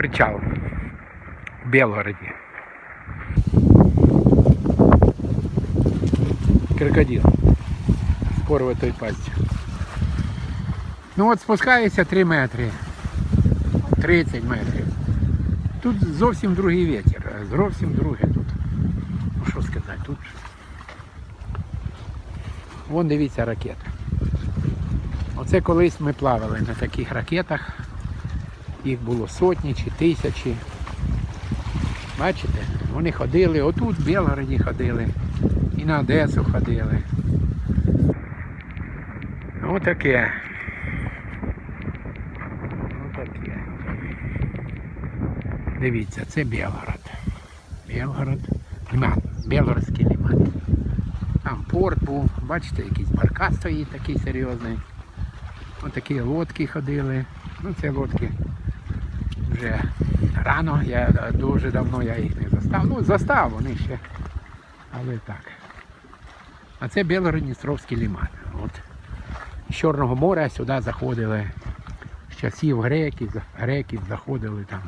причал в Белгороді. Крокодил. З порватою пастю. Ну от спускається 3 метри. 30 метрів. Тут зовсім другий вітер, зовсім друге тут. Ну що сказати, тут. Вон дивіться ракета. Оце колись ми плавали на таких ракетах. Їх було сотні чи тисячі. Бачите? Вони ходили, отут в Білгороді ходили, і на Одесу ходили. Отаке. Отаке. Дивіться, це Білгород. Білгород. Лиман. Білгородський лиман. Там порт був, бачите, якийсь баркас стоїть такий серйозний. Ось такі лодки ходили. Ну це лодки вже рано, я е, дуже давно я їх не застав. Ну, застав вони ще. Але так. А це Білгород-Дністровський лиман. От. З Чорного моря сюди заходили з часів греків, греків заходили там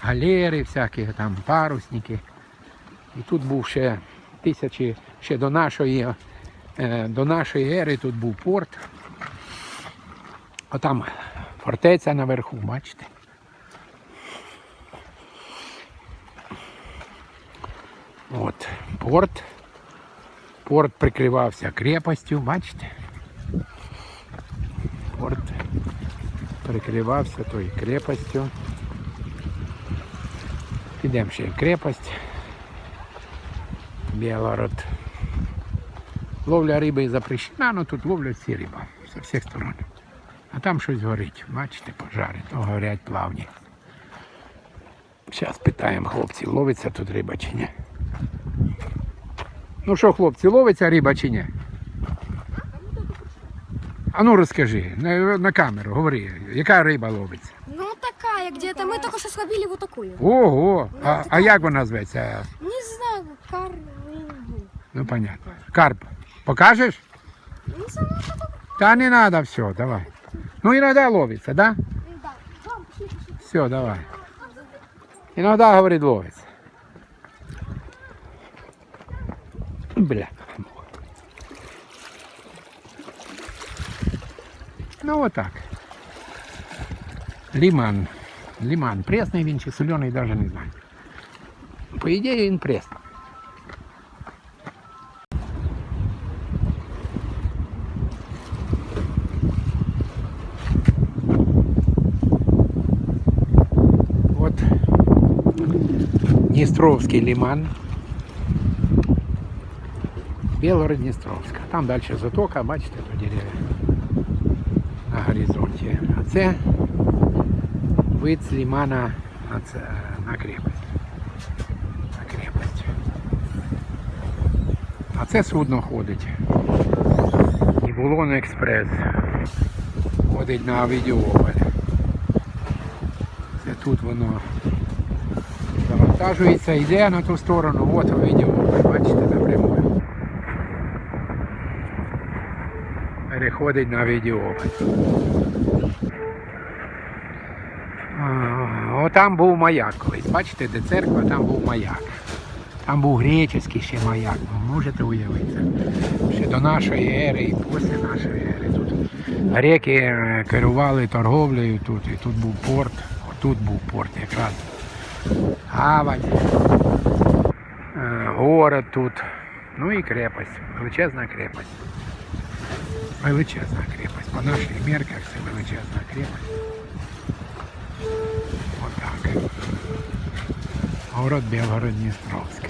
галери, всякі там парусники. І тут був ще тисячі, ще до нашої, е, до нашої ери тут був порт. Отам фортеця наверху, бачите. От порт. Порт прикривався крепостю, бачите? Порт прикривався тою крепостю. Підемо ще крепость. Білород. Ловля риби запрещена, але тут ловлять всі риба з всіх сторон. А там щось горить. Бачите, пожари, то горять плавні. Зараз питаємо хлопців, ловиться тут риба чи ні. Ну що, хлопці, ловиться риба чи ні? А ну розкажи, на, на камеру, говори, яка риба ловиться? Ну такая где-то. Мы только что словили вот такую. Ого! А, а як вона зветься? Не знаю, карвингу. Ну понятно. Карп. Покажеш? Не знаю. Та не надо, все, давай. Ну иногда ловится, да? Да. Пошли. Все, давай. Иногда, говорит, ловится. Бля. Ну вот так. Лиман. Лиман. Пресний він чи солений, даже не знаю. По ідеї він пресний. Вот Днестровский лиман. Белгород Дністровська. Там далі затока, бачите, то дерев'я на горизонті. А це вид з лимана на, це, на крепость. На крепость. А це судно ходить. І Булон Експрес. Ходить на Авідіополь. Це тут воно завантажується, йде на ту сторону, от Авідіополь, бачите, Переходить на Авідіополь. Отам був маяк колись. Бачите, де церква, там був маяк. Там був греческий ще маяк, ви можете уявити. Ще до нашої ери і після нашої ери тут. Греки е, керували торговлею тут, і тут був порт. Отут був порт якраз. Гавань. Е, Город тут. Ну і крепость. Величезна крепость. Величезна крепость. По наших мерках це величезна крепость. Отак. Город Білгород Дністровський.